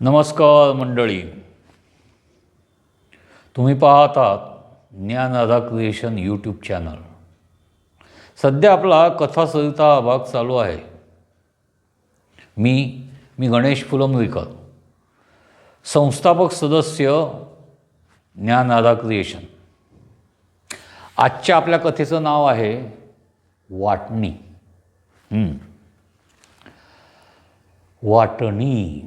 नमस्कार मंडळी. तुम्ही पाहतात ज्ञान राधा क्रिएशन यूट्यूब चॅनल सध्या आपला कथासरिता भाग चालू आहे. मी मी गणेश फुलंब्रीकर. संस्थापक सदस्य ज्ञान राधा क्रिएशन. आजच्या आपल्या कथेचं नाव आहे वाटणी. वाटणी.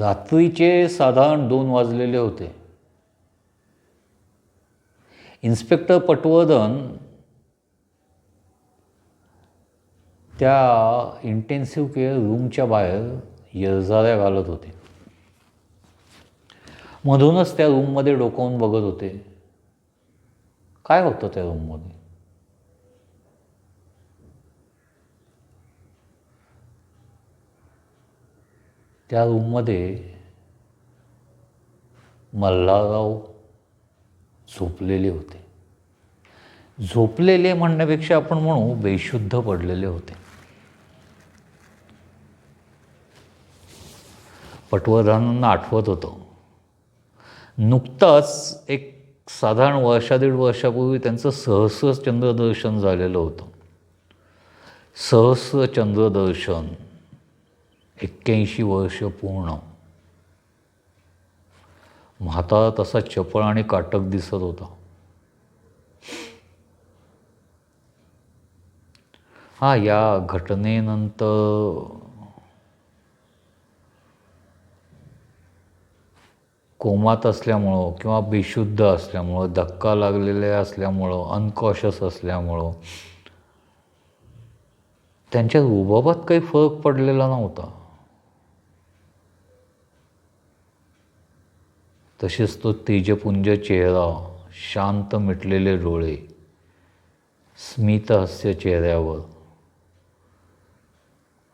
रात्रीचे साधारण दोन वाजलेले होते. इन्स्पेक्टर पटवर्धन त्या इंटेन्सिव्ह केअर रूमच्या बाहेर येरझाऱ्या घालत होते. मधूनच त्या रूममध्ये डोकावून बघत होते. काय होतं त्या रूममध्ये त्या रूममध्ये मल्हारराव झोपलेले होते. झोपलेले म्हणण्यापेक्षा आपण म्हणू बेशुद्ध पडलेले होते. पटवर्धनांना आठवत होतं. नुकतंच एक साधारण वर्षा दीड वर्षापूर्वी त्यांचं सहस्र चंद्रदर्शन झालेलं होतं. सहस्र चंद्रदर्शन एक्क्याऐंशी वर्ष पूर्ण. म्हातारा तसा चपळ आणि काटक दिसत होता. हा या घटनेनंतर कोमात असल्यामुळं किंवा बेशुद्ध असल्यामुळं धक्का लागलेले असल्यामुळं अनकॉशस असल्यामुळं त्यांच्या रुबाबात काही फरक पडलेला नव्हता. तसेच तो तेजपुंज चेहरा शांत मिटलेले डोळे स्मितहास्य चेहऱ्यावर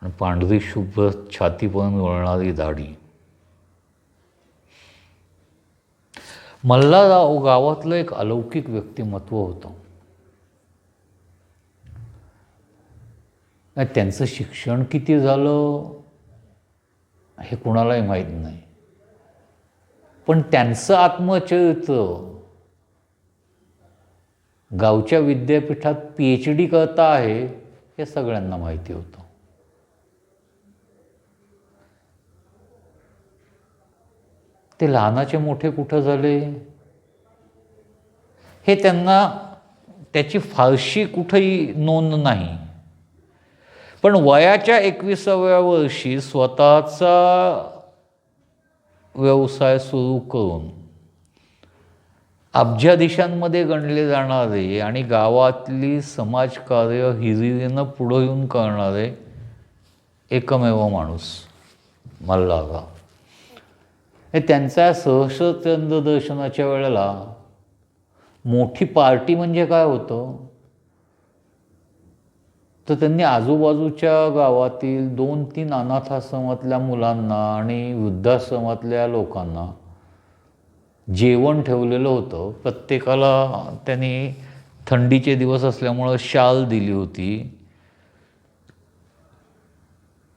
आणि पांढरी शुभ्र छातीपर्यंत वळणारी दाढी. मल्हारराव गावातलं एक अलौकिक व्यक्तिमत्व होतं. त्यांचं शिक्षण किती झालं हे कुणालाही माहीत नाही. पण त्यांचं आत्मचरित्र गावच्या विद्यापीठात पी एच डी करता आहे हे सगळ्यांना माहिती होतं. ते लहानाचे मोठे कुठं झाले? हे त्यांना त्याची फारशी कुठंही नोंद नाही. पण वयाच्या एकविसाव्या वर्षी स्वतःचा व्यवसाय सुरू करून अब्जाधीशांमध्ये गणले जाणारे आणि गावातली समाजकार्य हिरिरीनं पुढं येऊन करणारे एकमेव माणूस मल्हारराव हे त्यांच्या सहस्रचंद्र दर्शनाच्या वेळेला मोठी पार्टी म्हणजे काय होतं? तर त्यांनी आजूबाजूच्या गावातील दोन तीन अनाथाश्रमातल्या मुलांना आणि वृद्धाश्रमातल्या लोकांना जेवण ठेवलेलं होतं. प्रत्येकाला त्यांनी थंडीचे दिवस असल्यामुळं शाल दिली होती.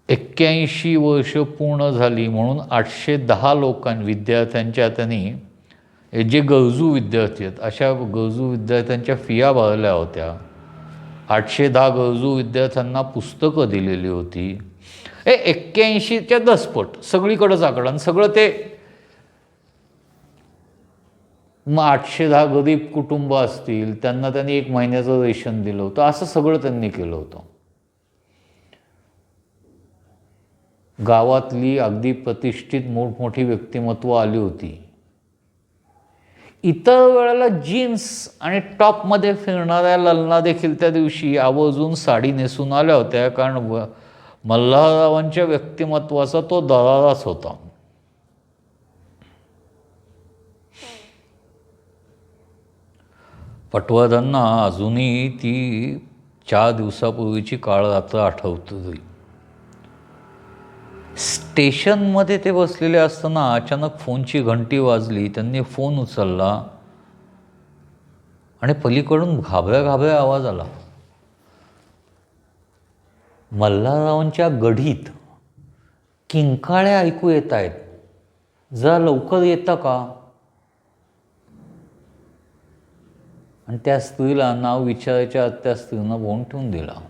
एक्क्याऐंशी वर्ष पूर्ण झाली म्हणून आठशे दहा लोकां विद्यार्थ्यांच्या त्यांनी जे गरजू विद्यार्थी आहेत अशा गरजू विद्यार्थ्यांच्या फिया भरल्या होत्या. आठशे दहा गरजू विद्यार्थ्यांना पुस्तकं दिलेली होती. हे एक्क्याऐंशीच्या दसपट सगळीकडंच आकडा आणि सगळं ते मग आठशे दहा गरीब कुटुंब असतील त्यांना त्यांनी एक महिन्याचं रेशन दिलं होतं असं सगळं त्यांनी केलं होतं. गावातली अगदी प्रतिष्ठित मोठमोठी व्यक्तिमत्व आली होती. इतर वेळेला जीन्स आणि टॉपमध्ये फिरणाऱ्या ललना देखील त्या दिवशी आवर्जून साडी नेसून आल्या होत्या. कारण व मल्हाररावांच्या व्यक्तिमत्वाचा तो दराराच होता. पटवर्धनना अजूनही ती चार दिवसापूर्वीची काळ रात्र आठवत. होती स्टेशनमध्ये ते बसलेले असताना अचानक फोनची घंटी वाजली त्यांनी फोन उचलला आणि पलीकडून घाबऱ्या घाबऱ्या आवाज आला. मल्हाररावांच्या गढीत किंकाळ्या ऐकू येत आहेत. जरा लवकर येतं का? आणि त्या स्त्रीला नाव विचारायच्या त्या स्त्रीनं फोन ठेवून दिला.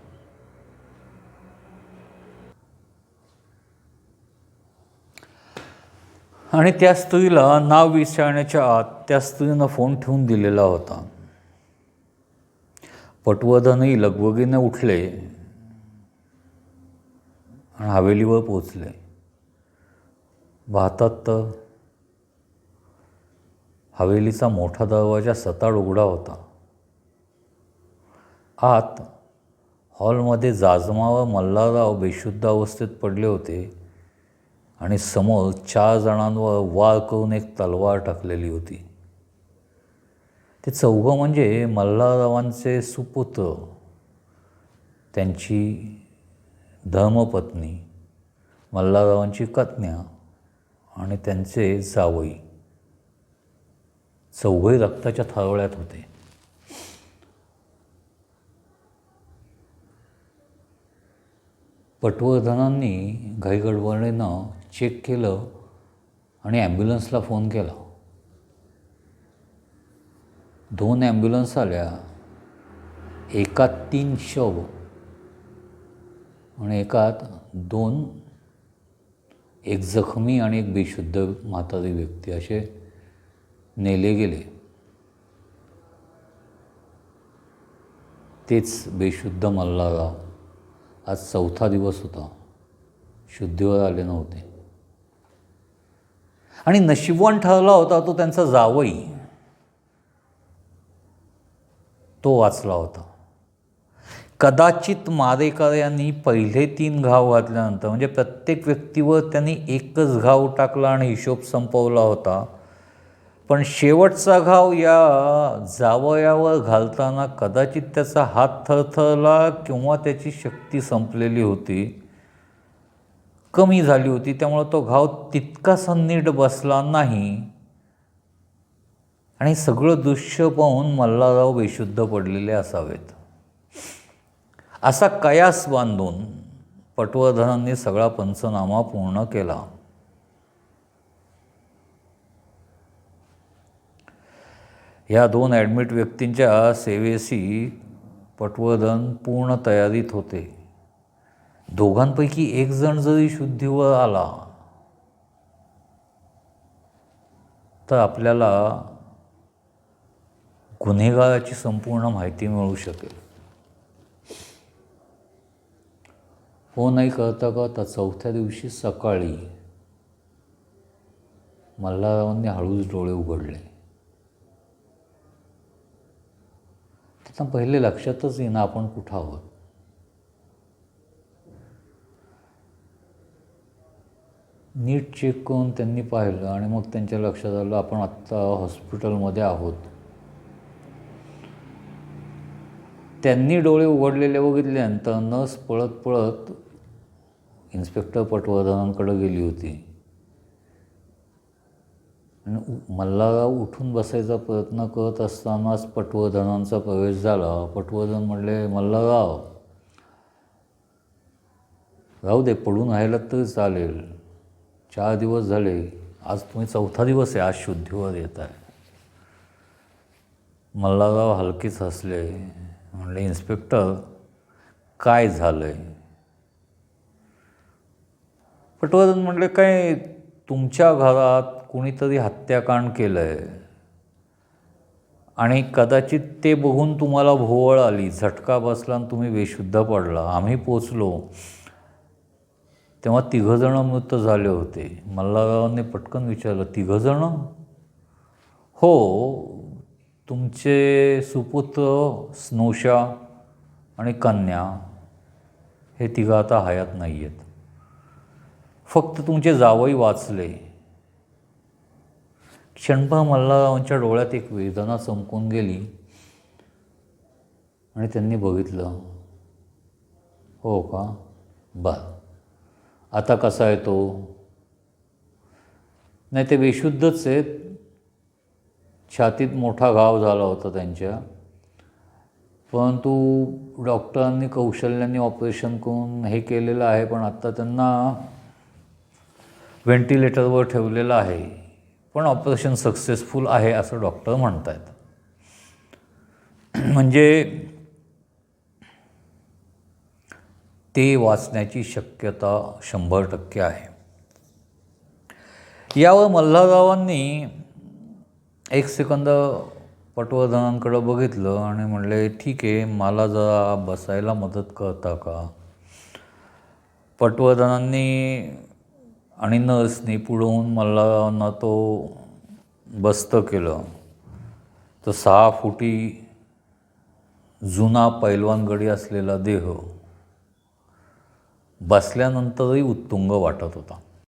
आणि त्या स्त्रीला नाव विचारण्याच्या आत त्या स्त्रीनं फोन ठेवून दिलेला होता. पटवर्धनही लगबगीने उठले आणि हवेलीवर पोचले भारतात तर हवेलीचा मोठा दरवाजा सताड उघडा होता. आत हॉलमध्ये जाजमा व मल्हारराव बेशुद्ध अवस्थेत पडले होते. आणि समोर चार जणांवर वार करून एक तलवार टाकलेली होती. ते चौघं म्हणजे मल्हाररावांचे सुपुत्र त्यांची धर्मपत्नी मल्हाररावांची कन्या आणि त्यांचे जावई चौघे रक्ताच्या थारोळ्यात होते. पटवर्धनांनी घाईगडबडीनं चेक केलं आणि ॲम्ब्युलन्सला फोन केला. दोन ॲम्ब्युलन्स आल्या. एकात तीन शव आणि एकात दोन एक जखमी आणि एक बेशुद्ध म्हातारी व्यक्ती असे नेले गेले. तेच बेशुद्ध मल्हारराव. आज चौथा दिवस होता. शुद्धीवर आले नव्हते. आणि नशिबवान ठरला होता तो त्यांचा जावई. तो वाचला होता. कदाचित मारेकर यांनी पहिले तीन घाव घातल्यानंतर म्हणजे प्रत्येक व्यक्तीवर त्यांनी एकच घाव टाकला आणि हिशोब संपवला होता. पण शेवटचा घाव या जावयावर घालताना कदाचित त्याचा हात थरथरला किंवा त्याची शक्ती संपलेली होती. कमी झाली होती त्यामुळं तो घाव तितकासा नीट बसला नाही. आणि सगळं दृश्य पाहून मल्हारराव बेशुद्ध पडलेले असावेत. असा कयास बांधून पटवर्धनांनी सगळा पंचनामा पूर्ण केला. ह्या दोन ॲडमिट व्यक्तींच्या सेवेशी पटवर्धन पूर्ण तयारीत होते. दोघांपैकी एक जण जरी शुद्धीवर आला तर आपल्याला गुन्हेगाराची संपूर्ण माहिती मिळू शकेल. हो नाही करता कळता चौथ्या दिवशी सकाळी मल्हाररावांनी हळूच डोळे उघडले. त्यांना पहिले लक्षातच येईना आपण कुठं आहोत. नीट चेक करून त्यांनी पाहिलं आणि मग त्यांच्या लक्षात आलं आपण आत्ता हॉस्पिटलमध्ये आहोत. त्यांनी डोळे उघडलेले बघितल्यानंतर नर्स पळत पळत इन्स्पेक्टर पटवर्धनांकडे गेली होती. आणि उ- उठून बसायचा प्रयत्न करत असतानाच पटवर्धनांचा प्रवेश झाला. पटवर्धन म्हणले मल्हारराव राहू दे पडून राहिलात तरी चालेल. चार दिवस झाले. आज तुम्ही चौथा दिवस आहे आज शुद्धीवर येत आहे. मल्हारराव हलकेच हसले. म्हणले इन्स्पेक्टर काय झालं आहे पटवर्धन म्हणले काय तुमच्या घरात कुणीतरी हत्याकांड केलं आहे आणि कदाचित ते बघून तुम्हाला भोवळ आली. झटका बसला आणि तुम्ही बेशुद्ध पडला. आम्ही पोचलो. तेव्हा तिघंजणं मृत झाले होते. मल्हाररावांनी पटकन विचारलं तिघंजणं? हो तुमचे सुपुत्र स्नोशा आणि कन्या हे तिघं आता हयात नाही आहेत फक्त तुमचे जावई वाचले. क्षणभर मल्हाररावांच्या डोळ्यात एक वेदना चमकून गेली आणि त्यांनी बघितलं हो का? बर. आता कसा आहे तो? नाही ते बेशुद्धच आहेत छातीत मोठा घाव झाला होता त्यांच्या. परंतु डॉक्टरांनी कौशल्याने ऑपरेशन करून हे केलेलं आहे पण आत्ता त्यांना व्हेंटिलेटरवर ठेवलेलं आहे. पण ऑपरेशन सक्सेसफुल आहे असं डॉक्टर म्हणत आहेत म्हणजे ते वाचण्याची शक्यता शंभर टक्के आहे. यावर मल्हाररावांनी एक सेकंद पटवर्धनांकडं बघितलं आणि म्हणले ठीक आहे मला जरा बसायला मदत करता का? पटवर्धनांनी आणि नर्सनी पुढवून मल्हाररावांना तो बस्तं केलं. तर सहा फुटी जुना पैलवानगडी असलेला देह बसल्यानंतरही उत्तुंग वाटत होता.